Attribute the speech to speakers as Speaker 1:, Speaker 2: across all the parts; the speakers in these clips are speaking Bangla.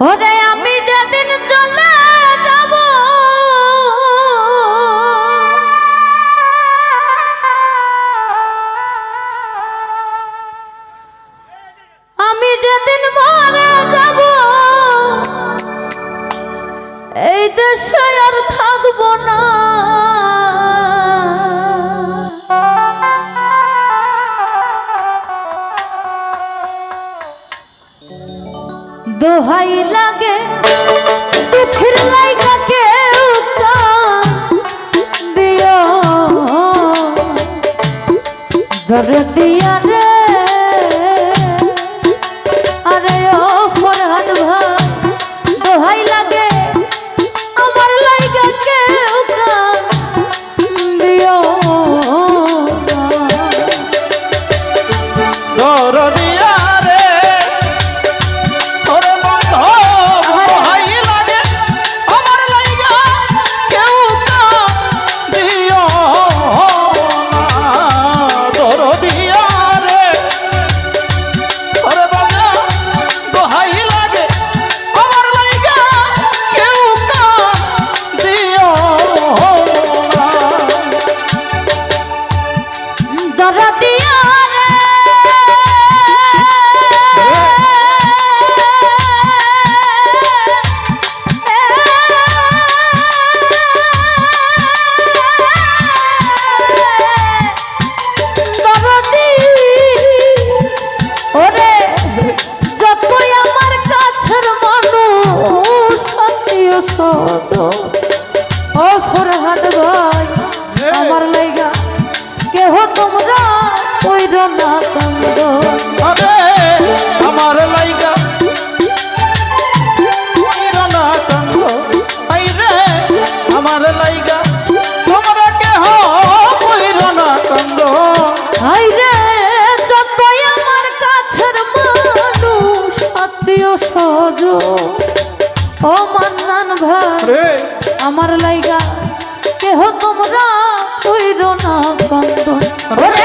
Speaker 1: ওরে আমি যেদিন চলে যাব। আমি যেদিন মরে যাব এই দেশে আর থাকব না। দোহাই লাগে পৃথির লাইকা কেউ দিও। দর দিয়া রে আমার লাইগা কেহ তোমরা তুই রোনা কন্দন ওরে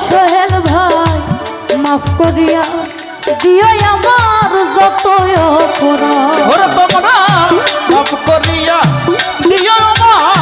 Speaker 1: সোহেল ভাই মাফ করিয়া দিও আমার যত অপরাধ। মাফ করিয়া দিও আমার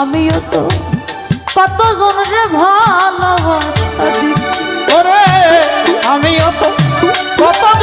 Speaker 1: আমিও তো কত জনের ভালোবাসা। 我方